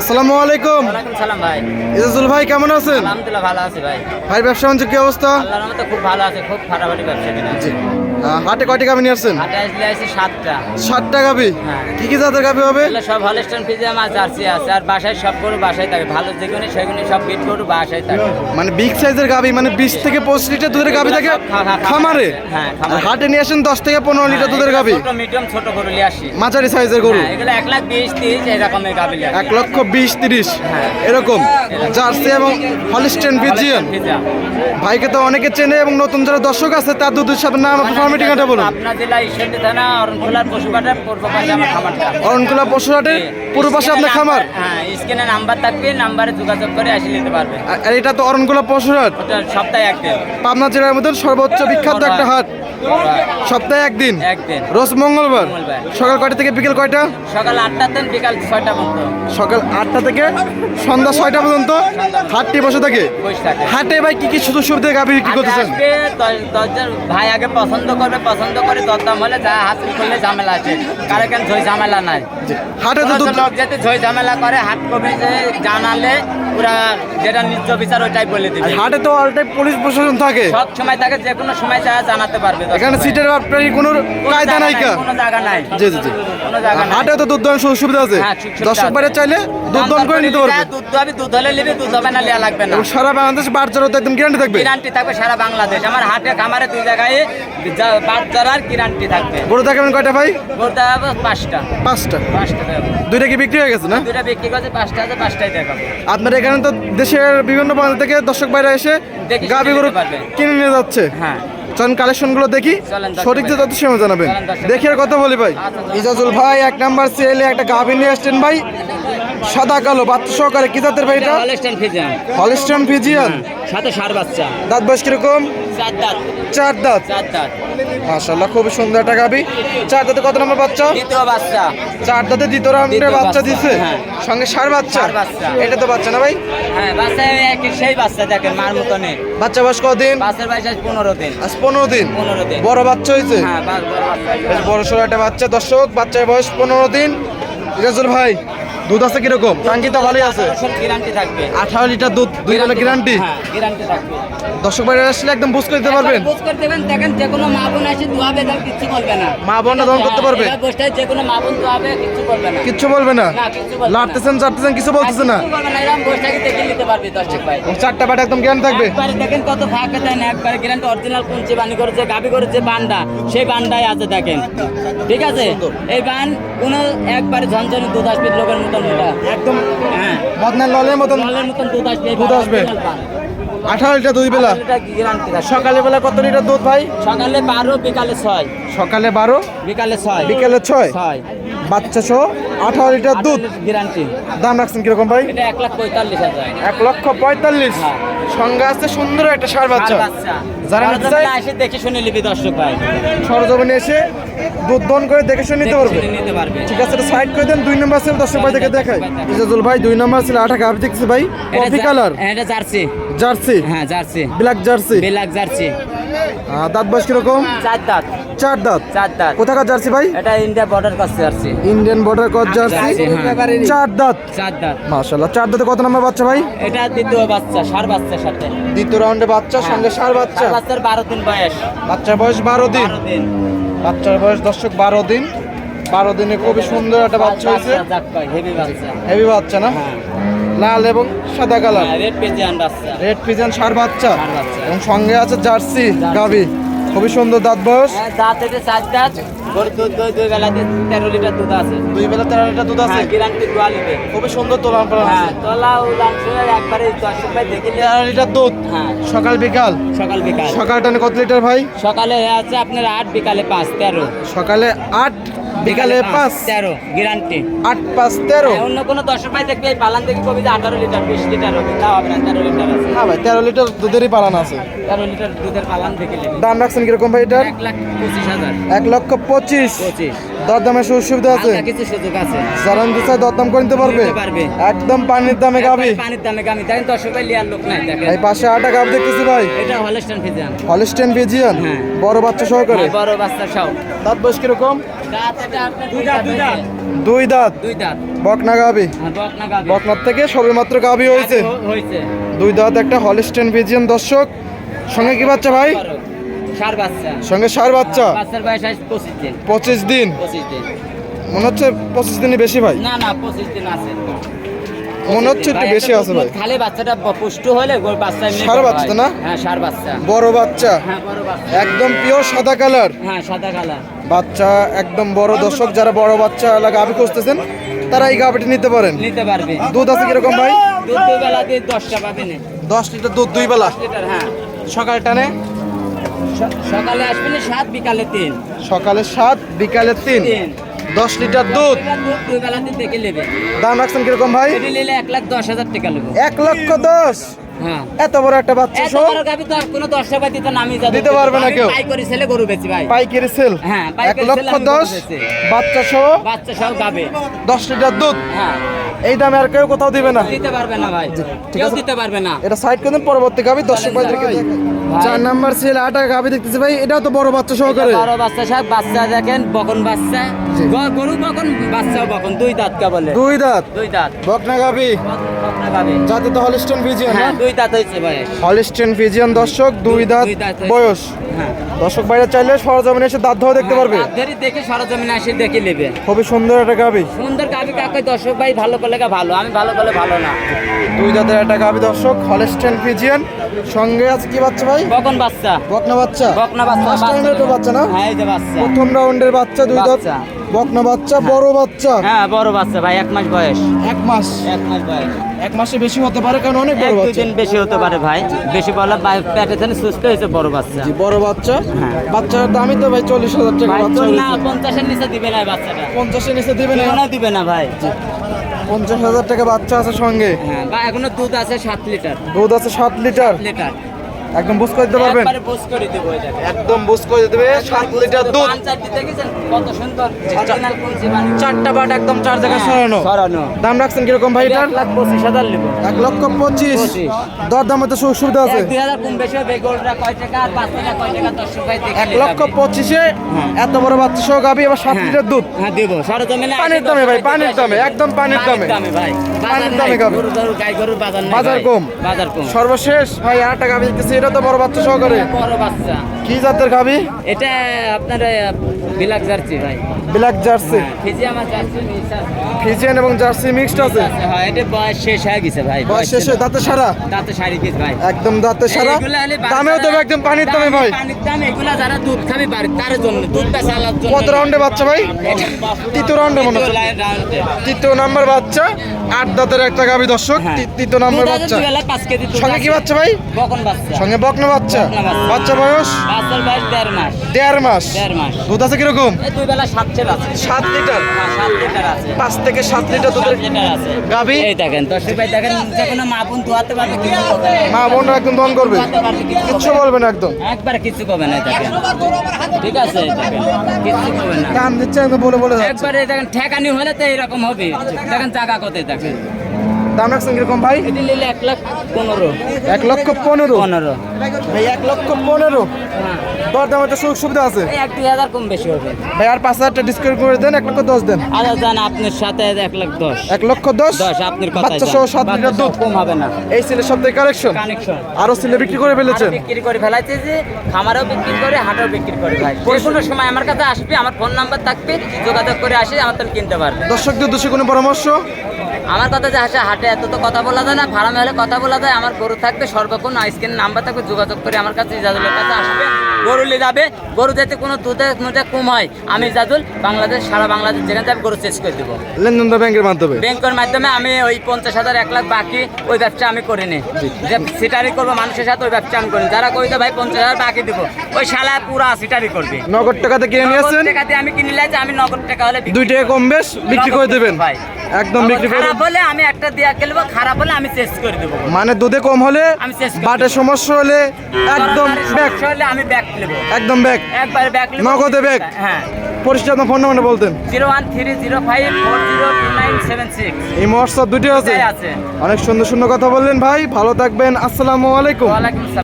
আসসালামু আলাইকুম। সালাম ভাই। ইজাজুল ভাই কেমন আছেন? আলহামদুলিল্লাহ ভালো আছি ভাই। ভাই ব্যবসা বাণিজ্য কি অবস্থা? আল্লাহর রহমতে খুব ভালো আছে খুব ফাটাফাটি ব্যবসা কিনা হাটে কয়টি গাভি নিয়ে আসছেন? হাটে আসলে আছে সাতটা। ষাটটা গাভি? হ্যাঁ। কি কি জাতের গাভি হবে? সব হলস্টন ফিজে আমার জার্সি আছে আর বাসায় সব গরু বাসায় থাকে। ভালো যেগুলো সেগুলো সব বিট গরু বাসায় থাকে। মানে বিগ সাইজের গাভি মানে বিশ থেকে পঁচিশ লিটার দুধের গাভি থাকে খামারে? হ্যাঁ, হাটে নিয়ে আসেন দশ থেকে পনেরো লিটার দুধের হ্যাঁ, গাভি? ছোট মিডিয়াম ছোট গরু নিয়ে আসি। মাঝারি সাইজের গরু? হ্যাঁ, এগুলো এক লাখ বিশ তিরিশ এরকমের আসি। এক লক্ষ বিশ তিরিশ? হ্যাঁ। এরকম? জার্সি এবং হলিস্টেন হলস্টাইন ভাইকে তো অনেকে চেনে এবং নতুন যারা দর্শক আছে তার দুধের সাথে নাম ঠিকানাটা বলুন। জেলা ঈশ্বরদী থানা অরণখোলার পশুপাটার পূর্ব পাশে আমার খামারটা অরণকুলা পশুহাটের পুরো পাশে আপনার খামার? হ্যাঁ স্ক্রিনে নাম্বার থাকবে নাম্বারে যোগাযোগ করে আসি নিতে পারবে। আর আর এটা তো অরণকুলা পশুহাট ওটা সপ্তাহে একদিন। পাবনা জেলার মধ্যে সর্বোচ্চ বিখ্যাত একটা হাট। সপ্তাহে একদিন? একদিন। রোজ মঙ্গলবার? মঙ্গলবার। সকাল কয়টা থেকে বিকেল কয়টা? সকাল আটটা দিন বিকাল ছয়টা পর্যন্ত। সকাল আটটা থেকে সন্ধ্যা ছয়টা পর্যন্ত হাটটি বসে থাকে। বসে থাকে। হাটে ভাই কি কি সুযোগ সুবিধা গাভি বিক্রি হাটে করতেছেন? আসবে দশ- দশজন ভাই আগে পছন্দ করবে পছন্দ করে দরদাম হলে যা হাসিল করলে ঝামেলা আছে। কারও কেন ঝই ঝামেলা নাই। হাটে তো দুধ লোক যদি ঝই ঝামেলা করে হাট কবি যে জানালে পুরা যেটা নিজ বিচার ওইটাই বলে দিবে। হাটে তো অলটাই পুলিশ প্রশাসন থাকে। সব সময় থাকে যে কোনো সময় যা জানাতে পারবে এখানে সিটের আপনার কোনো কায়দা নাই, কোনো জায়গা নাই। জি জি জি। হাটে তো দুধ দহন সুবিধা আছে। হ্যাঁ, দর্শক বাইরে চাইলে দুধ দহন করে নিতে পারবে। দুধ হবে দুধ হলে নিবি দুধ হবে না লিয়া লাগবে না। সারা বাংলাদেশ বাচ্চারও তো একদম গ্যারান্টি থাকবে। গ্যারান্টি থাকবে সারা বাংলাদেশ। আমার হাটে খামারে দুই জায়গায় বাদ গ্যারান্টি থাকবে। গরু দেখাবেন কয়টা ভাই? পাঁচটা। পাঁচটা? পাঁচটা দেখাবো দুইটা কি বিক্রি হয়ে গেছে না? দুটা বিক্রি করছে পাঁচটা আছে পাঁচটাই দেখাবো আপনার এখানে তো দেশের বিভিন্ন প্রান্ত থেকে দর্শক বাইরে এসে দেখে গাভি গরু কিনে নিয়ে যাচ্ছে। হ্যাঁ। চলেন কালেকশনগুলো দেখি সঠিক যে ভাই। তত সময় জানাবেন। দেখি আর কথা বলি ভাই। আচ্ছা, ইজাজুল ভাই এক নাম্বার সেলে একটা গাভি নিয়ে আসছেন ভাই। সাদা কালো বাচ্চা সহকারে কি জাতের ভাই এটা? Holstein Friesian. ফিজিয়ান। সাথে সার বাচ্চা। দাঁত বয়স কীরকম? চার দাঁত। চার দাঁত। চার দাঁত। মাশাল্লাহ খুব সুন্দর একটা গাভি চার দাঁতে কত নম্বর বাচ্চা? দ্বিতীয় বাচ্চা। চার দাঁতে দ্বিতীয় রাউন্ডে বাচ্চা দিছে? হ্যাঁ। সঙ্গে সার বাচ্চা? এটা তো বাচ্চা না ভাই? হ্যাঁ বাচ্চা একই সেই বাচ্চা দেখেন মার মতনে বাচ্চা বয়স কদিন? বাচ্চার বয়স আজ পনেরো দিন। আজ পনেরো দিন? পনেরো দিন। বড় বাচ্চা হয়েছে? হ্যাঁ বড় সড়ো একটা বাচ্চা। দর্শক বাচ্চার বয়স পনেরো দিন। ইরাজুল ভাই দুধ আছে কীরকম? টাঙ্কিটা ভালোই আছে। গ্যারান্টি থাকবে। আঠারো লিটার দুধ দুই বেলা গ্যারান্টি? হ্যাঁ গ্যারান্টি থাকবে। দর্শক আসলে একদম বুঝ করে দিতে পারবেন। বুঝ করে দেবেন। দেখেন যে কোনো মা বোন আসে দুয়াবে তার কিচ্ছু বলবে না। মা দহন করতে পারবে? যে কোনো মা বোন দুয়াবে কিচ্ছু বলবে না। কিচ্ছু বলবে না? না, কিচ্ছু বলবে না। লাড়তেছেন চাটতেছেন কিছু বলতেছে না। বলবে না এরকম দেখে নিতে পারবে দর্শক ভাই। চারটা বাট একদম জ্ঞান থাকবে। একবারে দেখেন কত ফাঁকা দেন একবারে গ্যারান্টি অরিজিনাল কুঞ্চি বানি করে যে গাবি করে যে বানটা সেই বানটাই আছে দেখেন। ঠিক আছে? এই বান কোনো একবারে ঝনঝনি দুধ আসবে লোকের মতন একদম হ্যাঁ। ললের মতন দুধ আসবে। দুধ আসবে। আঠারো লিটার দুই বেলা। সকালে বেলা কত লিটার দুধ ভাই? সকালে বারো বিকালে ছয়। সকালে বারো? বিকালে ছয়। বিকেলে ছয়? ছয়। বাচ্চা সহ? আঠারো লিটার দুধ। গ্যারান্টি দাম রাখছেন কীরকম ভাই? এক লাখ পঁয়তাল্লিশ হাজার। এক লক্ষ পঁয়তাল্লিশ। হ্যাঁ। সঙ্গে আছে সুন্দর একটা সার বাচ্চা। যারা নিতে চায় এসে দেখে শুনে নিবি দর্শক ভাই। সরজমিনে এসে দুধ দন করে দেখে শুনে নিতে পারবে। ঠিক আছে সাইড করে দেন দুই নম্বর ছিল দর্শক ভাই থেকে দেখাই। ইজাজুল ভাই দুই নম্বর ছিল আঠা গাভি দেখছি ভাই? কফি কালার হ্যাঁ, এটা জার্সি। জার্সি? হ্যাঁ Jersey. Black Jersey. Black Jersey. দাঁত বয়স কীরকম? চার দাঁত। চার দাঁত? চার দাঁত। কোথাকার জার্সি ভাই? এটা ইন্ডিয়া বর্ডার কাছে জার্সি। ইন্ডিয়ান বর্ডার কট জার্সি। হ্যাঁ। চার দাঁত। চার দাঁত। মাশাল্লাহ চার দাঁতে কত নম্বর বাচ্চা ভাই? এটা দ্বিতীয় বাচ্চা সার বাচ্চার সাথে। দ্বিতীয় রাউন্ডে বাচ্চা সঙ্গে সার বাচ্চা? বাচ্চার বারো দিন বয়স। বাচ্চার বয়স বারো দিন। বারো দিন। বাচ্চার বয়স দর্শক বারো দিন। বারো দিনে খুবই সুন্দর একটা বাচ্চা হয়েছে। হেভি বাচ্চা। হেভি বাচ্চা না? হ্যাঁ। লাল এবং সাদা কালার। রেড পেজিয়ান বাচ্চা। রেড পিজন সার বাচ্চা। বাচ্চা। এবং সঙ্গে আছে জার্সি গাভি। খুবই সুন্দর দাঁত বয়স। হ্যাঁ, দাঁত এটা চার দাঁত। দুই বেলা তেরো লিটার দুধ আছে। দুই বেলা তেরো লিটার দুধ আছে? গ্যারান্টি দোয়া খুবই সুন্দর হ্যাঁ তোলা একবারে দেখি তেরো লিটার দুধ? হ্যাঁ। সকাল বিকাল? সকাল বিকাল। সকাল টানে কত লিটার ভাই? সকালে আছে আপনার আট বিকালে পাঁচ তেরো। সকালে আট বিকালে পাঁচ তেরো গ্যারান্টি। আট পাঁচ তেরো। অন্য কোনো দর্শক ভাই দেখবে এই পালান থেকে কবি আঠারো লিটার বিশ লিটার হবে তা হবে না তেরো লিটার আছে। না ভাই তেরো লিটার দুধেরই পালান আছে। তেরো লিটার দুধের পালান দেখে দাম রাখছেন কীরকম ভাই এটার? এক লাখ পঁচিশ হাজার। এক লক্ষ পঁচিশ। পঁচিশ। দরদামের সুযোগ সুবিধা আছে কিছু সুযোগ আছে। যারা নিতে চায় দরদাম করে নিতে পারবে? একদম পানির দামে গাবি। পানির দামে গামি দেখেন দর্শক ভাই লিয়ার লোক নাই দেখেন। এই পাশে আটা গাব দেখতেছি ভাই। এটা হলস্টান ফিজিয়ান হলিস্টেন বেজিয়ান হ্যাঁ। বড় বাচ্চা সহকারে। বড় বাচ্চা সব। দাঁত বয়স কীরকম? দুই দাঁত দুই দাঁত। বকনা গাবি? হ্যাঁ বকনার থেকে সবেমাত্র গাবি হয়েছে। গাবি হয়েছে। দুই দাঁত একটা হলিস্টেন বিজিয়ান দর্শক। সঙ্গে কি বাচ্চা ভাই? সঙ্গে সার বাচ্চা। পঁচিশ দিন। মনে হচ্ছে পঁচিশ দিনই বেশি ভাই। না না পঁচিশ দিন আছে। মনে হচ্ছে একটু বেশি আছে ভাই। খালি বাচ্চাটা পুষ্ট হলে গোল বাচ্চা বড় বাচ্চা না? হ্যাঁ সার বাচ্চা। বড় বাচ্চা? হ্যাঁ বড় বাচ্চা। একদম পিওর সাদা কালার হ্যাঁ সাদা কালার বাচ্চা একদম বড়। দর্শক যারা বড় বাচ্চা গাভি খুঁজতেছেন তারা এই গাভিটি নিতে পারেন। নিতে পারবে। দুধ আছে কীরকম ভাই? দুধ দুই বেলা দিয়ে দশটা পাবে না। দশ লিটার দুধ দুই বেলা? লিটার হ্যাঁ। সকাল টানে? সকালে আসবে না সাত বিকালে তিন। সকালে সাত বিকালে তিন। দশ লিটার দুধ? দাম রাখছেন কীরকম ভাই? এক লাখ দশ হাজার টাকা নেব। এক লক্ষ দশ? হ্যাঁ। এত বড় একটা বাচ্চা এত বড় গাভী তো কোনো দশ টাকা দিতে নামি যাবে দিতে পারবে না কেউ। পাই করে গরু বেচি ভাই। পাইকারি সেল? হ্যাঁ, এক লক্ষ দশ? বাচ্চা সহ? বাচ্চা সব গাবে দশ লিটার দুধ? হ্যাঁ। এই দামে আর কেউ কোথাও দিবে না। দিতে পারবে না ভাই। কেউ আছে। দিতে পারবে না। এটা সাইড করে দিন, পরবর্তী গাবি দর্শক ভাইদেরকে। চার নাম্বার সেল আটা গাবি দেখতেছি ভাই এটাও তো বড় বাচ্চা সহকারে। বড় বাচ্চা সব বাচ্চা দেখেন বকন বাচ্চা। গরু বকন বাচ্চাও বকন দুই দাঁত কে বলে দুই দাঁত? দুই দাঁত। বকনা গাবি? বকনা গাবে। যাতে তো হলিস্টন ফিজিয়ান হ্যাঁ দুই দাঁত হয়েছে ভাই। হলিস্টন ফিজিয়ান দর্শক দুই দাঁত। বয়স। হ্যাঁ। দর্শক বাইরে চাইলে সরজমিনে এসে দাঁত ধোয়া দেখতে পারবে। ধরে দেখে সরজমিনে আসে দেখে নেবে। খুবই সুন্দর একটা গাবি। সুন্দর গাবি কাকে? দর্শক ভাই ভালো করলে ভালো? আমি ভালো করলে ভালো না। দুই দাঁতের একটা গাবি দর্শক হলিস্টন ফিজিয়ান সঙ্গে আছে কি বাচ্চা ভাই? বকন বাচ্চা। বকনা বাচ্চা? বকনা বাচ্চা তো বাচ্চা না? হ্যাঁ এই যে বাচ্চা। প্রথম রাউন্ডের বাচ্চা দুই দাঁত। বকনা বাচ্চা বড় বাচ্চা? হ্যাঁ বড় বাচ্চা ভাই এক মাস বয়স। এক মাস? এক মাস বয়স। এক মাসে বেশি হতে পারে কারণ অনেক বড় দুই বাচ্চা। দিন বেশি হতে পারে ভাই। বেশি বলা ভাই পেটে থেকে সুস্থ হয়েছে বড় বাচ্চা। জি বড় বাচ্চা। হ্যাঁ। বাচ্চার দামই তো ভাই চল্লিশ হাজার টাকা বাচ্চা না হয়েছে। পঞ্চাশের নিচে দিবে না বাচ্চাটা। পঞ্চাশের নিচে দিবে না? দিবে দিবে না ভাই। পঞ্চাশ হাজার টাকা বাচ্চা আছে সঙ্গে। হ্যাঁ বা এখনও দুধ আছে সাত লিটার। দুধ আছে সাত লিটার। লিটার। একদম বুঝ করে দিতে পারবেন? একবারে পোষ করে দেবো এটাকে একদম বুঝ করে দেবে সাত লিটার দুধ। পান চারটি দেখেছেন কত সুন্দর কুঞ্চি বানি। চারটা বাট একদম চার জায়গায় হ্যাঁ, সরানো। সরানো। দাম রাখছেন কীরকম ভাই এটার? এক লাখ পঁচিশ হাজার নেব এক লক্ষ পঁচিশ। পঁচিশ। দর দামে তো সুযোগ সুবিধা আছে? এক দুই হাজার কম বেশি হবে গোলটা কয় টাকা আর পাঁচ টাকা কয় টাকা দেখে লক্ষ। পঁচিশে হ্যাঁ। এত বড় বাচ্চা সহ গাবি এবার সাত হ্যাঁ, লিটার দুধ। হ্যাঁ দেবো। পানির দামে ভাই, পানির টাকা দামে, একদম পানির দামে। দামে ভাই। পানির দামে গাবে। গরু গরু গাই গরুর বাজার নাই বাজার কম। বাজার কম। সর্বশেষ ভাই আটটা গাবি দেখতেছি এটা তো বড় বাচ্চা সহকারে? বড় বাচ্চা। কি জাতের গাবি এটা আপনার বিলাক জার্সি ভাই। ব্ল্যাক জার্সি হ্যাঁ, ফিজি আমার জার্সি মিক্স আছে। ফিজিয়ান এবং জার্সি মিক্সড আছে? হ্যাঁ এটা বয়স শেষ হয়ে গেছে ভাই বয়স শেষে দাঁতে সারা? দাঁতে শাড়ি কিস ভাই। একদম দাঁতে সারা? দামেও তো একদম পানির দামে ভাই। পানির দাম এগুলা যারা দুধ খাবে বাড়ি তার জন্য দুধ বেচা আলার জন্য। কত রাউন্ডে বাচ্চা ভাই? তৃতীয় রাউন্ডে মনে হচ্ছে। তৃতীয়। নাম্বার বাচ্চা আট দাঁতের একটা গাবি দর্শক হ্যাঁ। তৃতীয় নাম্বার বাচ্চা। সঙ্গে কি বাচ্চা ভাই? বকন বাচ্চা। সঙ্গে বকনা বাচ্চা। বাচ্চা বয়স? বয়স দেড় মাস। দেড় মাস? দেড় মাস। দুধ আছে কীরকম? দুই বেলা সাত আছে। সাত লিটার? হ্যাঁ, সাত লিটার আছে। পাঁচ থেকে সাত লিটার দুধের লিটার আছে। গাভী? এই দেখেন ভাই দেখেন যে কোনো মা বোন ধোয়াতে পারবে না। মা বোনরা একদম দন করবে। কিচ্ছু বলবে না একদম। একবার কিছু করবে না দেখেন। ঠিক আছে দেখেন করবে না। দিচ্ছে বলে বলে একবারে দেখেন ঠেকানি হলে তো এরকম হবে। দেখেন জায়গা কোথায় দেখেন। দাম রাখছেন কীরকম ভাই? এটি নিলে এক লাখ পনেরো। এক লক্ষ পনেরো? পনেরো। ভাই এক লক্ষ পনেরো? দর দামে তো সুযোগ সুবিধা আছে। এক দুই হাজার কম বেশি হবে। ভাই আর পাঁচ হাজারটা ডিসকাউন্ট করে দেন এক লক্ষ দশ দেন। জান আপনার সাথে এক লাখ দশ। এক লক্ষ দশ? দশ আপনার বাচ্চা সহ সাত লিটার দুধ। কম হবে না। এই ছেলের সপ্তাহে কালেকশন কানেকশন আরও ছেলে বিক্রি করে ফেলেছেন? বিক্রি করে ফেলাইছে যে খামারও বিক্রি করে হাটও বিক্রি করে ভাই। যে কোনো সময় আমার কাছে আসবে আমার ফোন নাম্বার থাকবে যোগাযোগ করে আসে আমার তো কিনতে পারবে। দর্শকদের উদ্দেশ্যে কোনো পরামর্শ? আমার কথা যে আসে হাটে এত তো কথা বলা যায় না। ফার্মে হলে কথা বলা যায়। আমার গরু থাকবে সর্বক্ষণ স্ক্রিন নাম্বার থাকবে যোগাযোগ করে আমার কাছে ইজাজুলের কাছে আসবে। গরু নিয়ে যাবে। গরু যাতে কোনো দুধে মুধে কম হয়। আমি ইজাজুল বাংলাদেশ সারা বাংলাদেশ যেখানে যাবে গরু চেস করে দেবো। লেনদেন ব্যাংকের মাধ্যমে? ব্যাংকের মাধ্যমে আমি ওই পঞ্চাশ হাজার এক লাখ বাকি ওই ব্যবসা আমি করি নি। যে সিটারি করব মানুষের সাথে ওই ব্যবসা আমি করি। যারা কই তো ভাই পঞ্চাশ হাজার বাকি দিব। ওই শালা পুরা সিটারি করবে। নগদ টাকাতে কিনে নিয়েছেন নগদ টাকা দিয়ে আমি কিনে যে আমি নগদ টাকা হলে দুই টাকা কম বেশ বিক্রি করে দেবেন। ভাই। একদম বিক্রি করে হলে আমি একটা দিয়া খেলব খারাপ হলে আমি চেস করে দেবো। মানে দুধে কম হলে আমি চেস বাটে সমস্যা হলে একদম ব্যাক হলে আমি ব্যাক নেব। একদম ব্যাক একবার ব্যাক নগদে ব্যাক হ্যাঁ। পরিষ্কার ফোন নাম্বারটা বলতেন। Zero one three zero five four zero two nine seven six. এই মহোৎসব দুটি আছে। আছে। অনেক সুন্দর সুন্দর কথা বললেন ভাই। ভালো থাকবেন। আসসালামু আলাইকুম। আসসালাম